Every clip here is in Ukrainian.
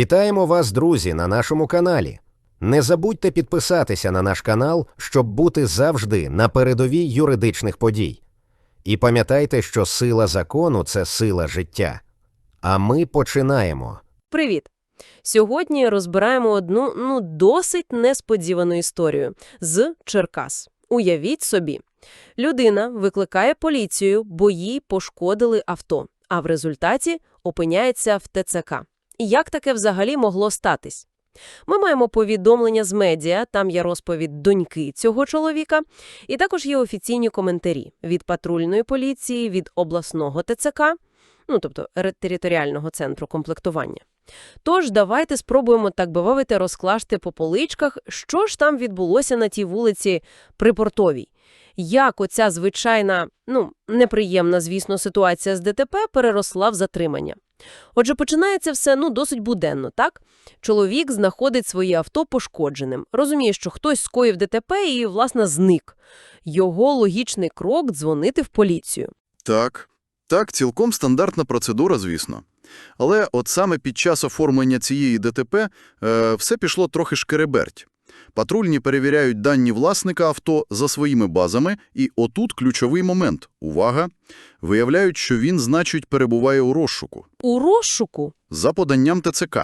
Вітаємо вас, друзі, на нашому каналі. Не забудьте підписатися на наш канал, щоб бути завжди на передовій юридичних подій. І пам'ятайте, що сила закону це сила життя. А ми починаємо. Привіт! Сьогодні розбираємо одну ну досить несподівану історію з Черкас. Уявіть собі, людина викликає поліцію, бо їй пошкодили авто, а в результаті опиняється в ТЦК. Як таке взагалі могло статись? Ми маємо повідомлення з медіа, там є розповідь доньки цього чоловіка, і також є офіційні коментарі від патрульної поліції, від обласного ТЦК, ну тобто територіального центру комплектування. Тож давайте спробуємо, так би мовити, розкласти по поличках, що ж там відбулося на тій вулиці Припортовій. Як оця звичайна, ну, неприємна, звісно, ситуація з ДТП переросла в затримання. Отже, починається все, ну, досить буденно, так? Чоловік знаходить своє авто пошкодженим, розуміє, що хтось скоїв ДТП і, власне, зник. Його логічний крок – дзвонити в поліцію. Так, так, цілком стандартна процедура, звісно. Але от саме під час оформлення цієї ДТП е, все пішло трохи шкереберть. Патрульні перевіряють дані власника авто за своїми базами, і отут ключовий момент – увага! Виявляють, що він, значить, перебуває у розшуку. У розшуку За поданням ТЦК.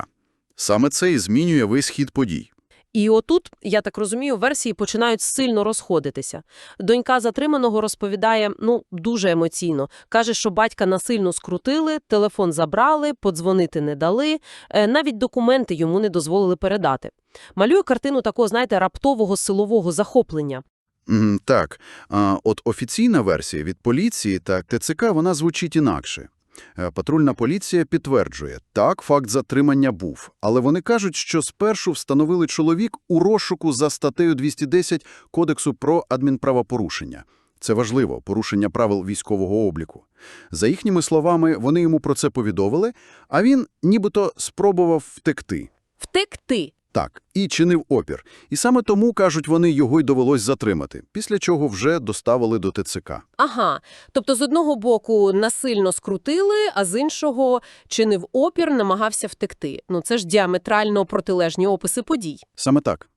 Саме це і змінює весь хід подій. І отут, я так розумію, версії починають сильно розходитися. Донька затриманого розповідає, ну, дуже емоційно. Каже, що батька насильно скрутили, телефон забрали, подзвонити не дали, е, навіть документи йому не дозволили передати. Малює картину такого, знаєте, раптового силового захоплення. Так, от офіційна версія від поліції та ТЦК, вона звучить інакше. Е, Патрульна поліція підтверджує, так, факт затримання був, але вони кажуть, що спершу встановили чоловік у розшуку за статтею 210 Кодексу про адмінправопорушення. Це важливо – порушення правил військового обліку. За їхніми словами, вони йому про це повідомили, а він нібито спробував втекти. Втекти. Так, і чинив опір. І саме тому, кажуть вони, його й довелось затримати, після чого вже доставили до ТЦК. Ага. Тобто, з одного боку насильно скрутили, а з іншого чинив опір, намагався втекти. Ну, це ж діаметрально протилежні описи подій. Саме так.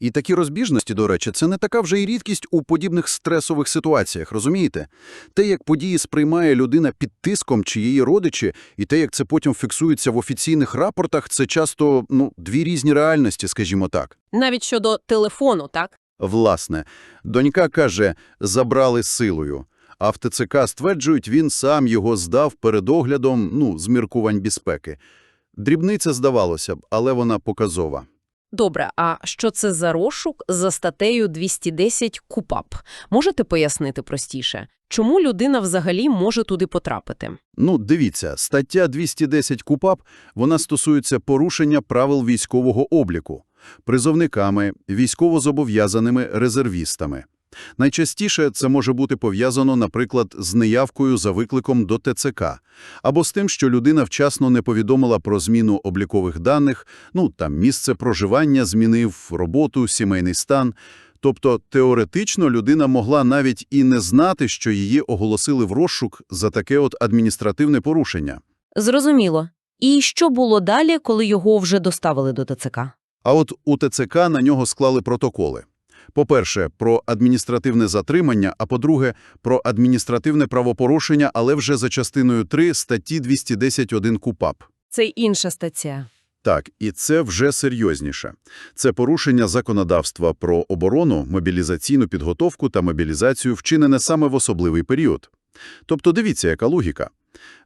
І такі розбіжності, до речі, це не така вже й рідкість у подібних стресових ситуаціях, розумієте? Те, як події сприймає людина під тиском чи її родичі, і те, як це потім фіксується в офіційних рапортах, це часто, ну, дві різні реальності, скажімо так. Навіть щодо телефону, так? Власне, донька каже, забрали силою. А в ТЦК стверджують, він сам його здав перед оглядом, ну, з міркувань безпеки. Дрібниця здавалося б, але вона показова. Добре, а що це за розшук за статтею 210 КУПАП? Можете пояснити простіше? Чому людина взагалі може туди потрапити? Ну, дивіться, стаття 210 КУПАП, вона стосується порушення правил військового обліку призовниками, військовозобов'язаними резервістами. Найчастіше це може бути пов'язано, наприклад, з неявкою за викликом до ТЦК, або з тим, що людина вчасно не повідомила про зміну облікових даних, ну, там місце проживання змінив, роботу, сімейний стан. Тобто, теоретично людина могла навіть і не знати, що її оголосили в розшук за таке от адміністративне порушення. Зрозуміло. І що було далі, коли його вже доставили до ТЦК? А от у ТЦК на нього склали протоколи. По-перше, про адміністративне затримання, а по-друге, про адміністративне правопорушення, але вже за частиною 3 статті 210.1 КУПАП. Це інша стаття. Так, і це вже серйозніше. Це порушення законодавства про оборону, мобілізаційну підготовку та мобілізацію вчинене саме в особливий період. Тобто дивіться, яка логіка.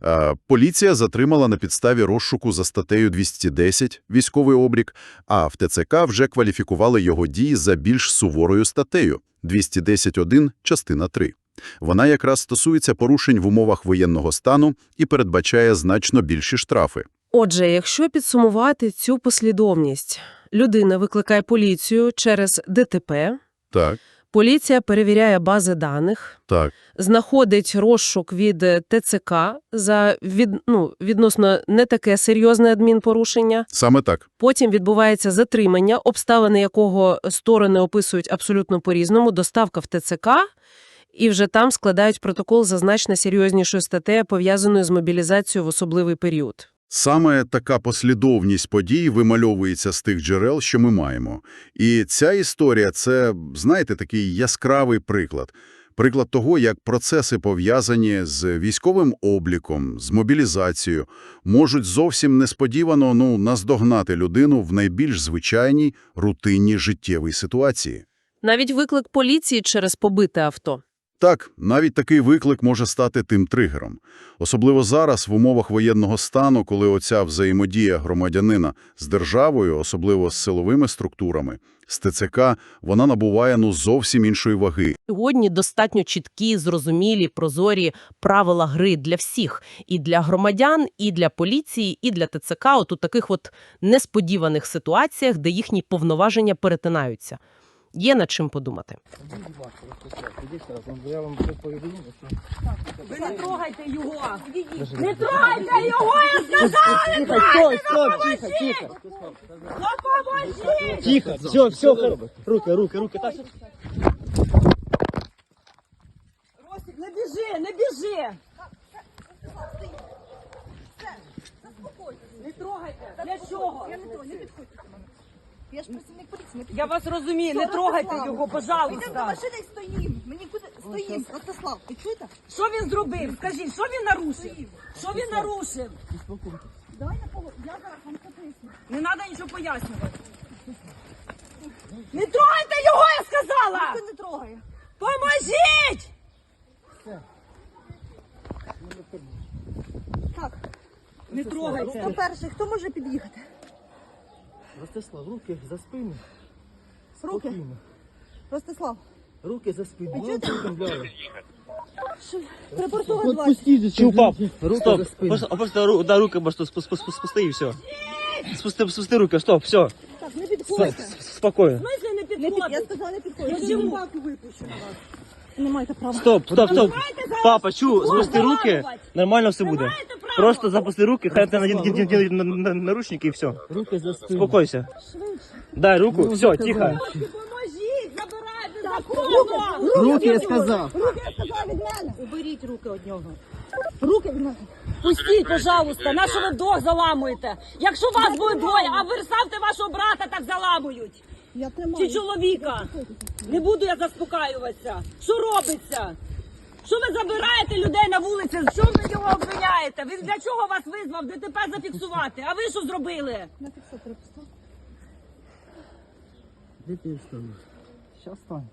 Е, Поліція затримала на підставі розшуку за статтею 210 «Військовий облік», а в ТЦК вже кваліфікували його дії за більш суворою статтею 210.1, частина 3. Вона якраз стосується порушень в умовах воєнного стану і передбачає значно більші штрафи. Отже, якщо підсумувати цю послідовність, людина викликає поліцію через ДТП, Так, поліція перевіряє бази даних, так. знаходить розшук від е, ТЦК за від, ну, відносно не таке серйозне адмінпорушення. Саме так. Потім відбувається затримання, обставини якого сторони описують абсолютно по-різному, доставка в ТЦК, і вже там складають протокол за значно серйознішою статтею, пов'язаною з мобілізацією в особливий період. Саме така послідовність подій вимальовується з тих джерел, що ми маємо. І ця історія – це, знаєте, такий яскравий приклад. Приклад того, як процеси, пов'язані з військовим обліком, з мобілізацією, можуть зовсім несподівано ну, наздогнати людину в найбільш звичайній, рутинній життєвій ситуації. Навіть виклик поліції через побите авто. Так, навіть такий виклик може стати тим тригером. Особливо зараз, в умовах воєнного стану, коли оця взаємодія громадянина з державою, особливо з силовими структурами, з ТЦК, вона набуває ну зовсім іншої ваги. Сьогодні достатньо чіткі, зрозумілі, прозорі правила гри для всіх. І для громадян, і для поліції, і для ТЦК от у таких от несподіваних ситуаціях, де їхні повноваження перетинаються. Є над чим подумати. Ви не трогайте його! Не трогайте його, я сказала! Стоп, стоп, тихо, тихо. Допоможіть! Тихо, все, все, руки, руки, руки, так. Ростик, не біжи, не біжи! Не трогайте! Для чого? Я не не підходьте до мене. Я ж працівник поліції, не Я вас розумію, не трогайте Ростислав? його, Йдемо до пожалуйста. машини і стоїмо. Мені куди стоїмо? Ростислав, ви чуєте? Що він зробив? Скажіть, що він нарушив? Що він нарушив? Давай на полу. Я зараз вам поясню. Не треба нічого пояснювати. Не трогайте його, я сказала! Ніхто не трогає. Поможіть! Так, Не трогайте. по-перше, хто може під'їхати? Ростислав, руки за спину. Руки. Спокійно. Ростислав, Руки за спину. Ну, чуєте? повідомляю. що? Припортова 20. Чув. Руки Стоп. за спину. Просто, просто ру, да, руки просто спусти, і все. Спусти, спусти руки, стоп, все. Так, не підходьте. Спокійно. В не Не під... Я підходить? сказала, не підходьте. Я Я собаку випущу на вас. Не маєте права. Стоп, стоп, стоп. Папа, чу, запусти руки, нормально все буде. Просто запусти руки, хай ти надінуть наручники і все. Руки за спину. Успокойся. Дай руку, все, тихо. Поможіть, забирайте законно! Руки, я сказав. Руки, я сказала від мене. Уберіть руки від нього. Руки від мене. Пустіть, пожалуйста, на що ви вдвох заламуєте? Якщо вас буде двоє, а ви ставте вашого брата, так заламують. Чи чоловіка. Не буду я заспокаюватися. Що робиться? Що ви забираєте людей на вулиці? Що ви його обвиняєте? Він для чого вас визвав? ДТП зафіксувати. А ви що зробили? На фіксатор постав. Де ти станеш? Щас стань.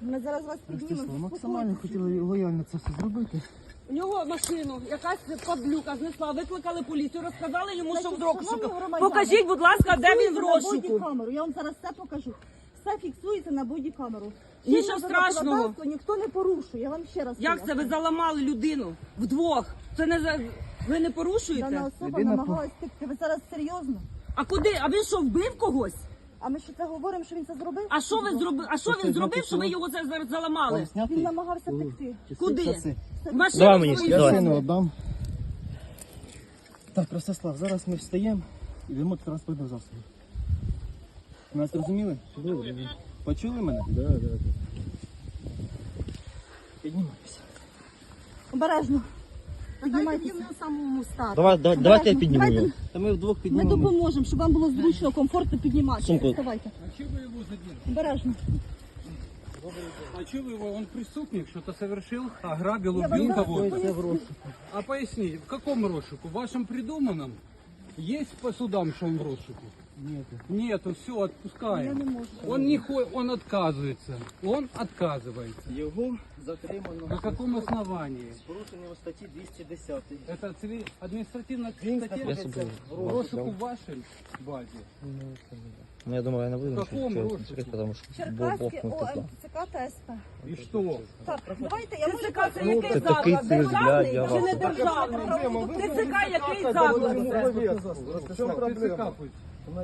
Ми зараз вас піднімемо. максимально хотіли лояльно це все зробити. У нього машину, якась падлюка знесла, викликали поліцію, розказали йому, що в розшуку. Покажіть, будь ласка, де він в розшуку. бодікамеру. Я вам зараз все покажу. Все фіксується на бодікамеру. Нічого страшного. Ніхто не порушує. Я вам ще раз Як це ви заламали людину вдвох? Це не за ви не порушуєте? Дана особа Людина намагалась втекти. Ви зараз серйозно? А куди? А він що вбив когось? А ми що це говоримо, що він це зробив? А що ви зробили? А що він зробив, що ви його за- за- заламали? Він намагався втекти. Куди? Машину Давай мені, свою давай. Сину віддам. Так, Ростислав, зараз ми встаємо і йдемо до транспортного засобу. Нас зрозуміли? Добре. Почули мене? Так, так, так. Піднімаємося. Обережно. Дайте Піднімайтеся. йому самому стати. Давай, давай, давайте я підніму Давайте його. Та ми вдвох Ми піднімемо. допоможемо, щоб вам було зручно, комфортно підніматися. Сумку. Вставайте. Обережно. А что вы его, он преступник, что-то совершил, ограбил, Я вам убил зараз кого-то? поясню. А поясните, в каком розшуку? В вашем придуманном? Есть по судам, что он в розшуку? Ні, Нету, все, Я отпускаем. не можу. Он не хо... он отказывается. Он отказывается. Його затримано. На каком основании? З порушенням статті 210. Это цивиль... административная Він статья? знаходиться в В розшуку. розшуку в вашей базе? Ну, я думаю, я не буду В каком нічого розшуку? чекати, тому що Черкаське ОМЦК та СП. И что? Так, давайте, я можу ТЦК це Це який такий заклад? цирк, Державний я чи не вас- державний? ЦК який заклад? В чем проблема?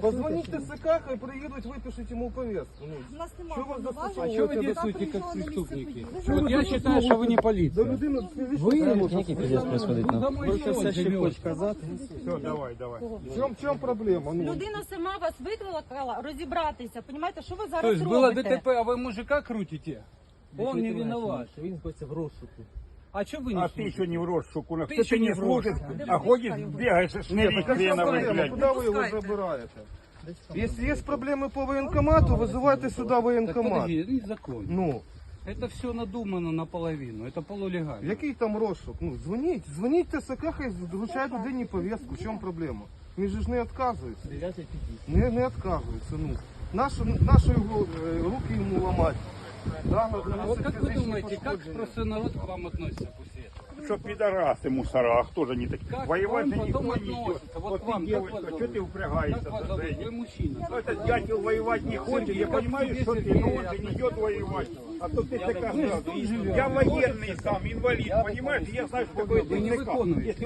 Позвонить ТСК, хай приедут, выпишите ему повестку. Ну, У нас Що вас немає заслужили? А повноважень. что вы это действуете приїжджала как на місце преступники? події. Ви Вот я считаю, что вы не полиция. людина Ви Який пиздец происходит Ну, нам? домой Ви что це он все ще живет? хочеш казати? Все, давай, давай. В чем, в чем проблема? Ну, Людина сама вас викликала розібратися. Понімаєте, що ви То зараз есть было робите? ДТП, а вы мужика крутите? Он не виноват. Він знаходиться в розшуку. А что вы не А ты слушаете? еще не в розшуку, на Ты кто еще ты не не в служит, розшуку. а ходишь, бегаешь, шнырик хреновый, блядь. Куда вы его забираете? Если есть проблемы по военкомату, вызывайте сюда Так военкомат. подожди, это незаконно. Ну, Это все надумано наполовину, это полулегально. який там розшук? Ну, дзвоніть, дзвоніть ТСК, хай вручають людині повістку. В чому проблема? Він же ж не відказується. Не, не відказується, ну. Наші, наші його, е, руки йому ламати. Да, А вот наносить как вы фізичні думаете, как пошкодження. простой народ к вам относится после этого? Что пидорасы мусора, а кто же не такие? Как Воевать вам же никто потом не идет. относится? Вот Вот вам, ты, как девочка, вас что ты зовут? упрягаешься Как вас за зовут? этим? Вы мужчина. Ну, Этот дятел воевать не хочет, я понимаю, что ты, но он же не идет воевать. А то ты такая сразу. Я военный сам, инвалид, понимаешь? Я знаю, что такое Вы не ТЦК. выполняете. Если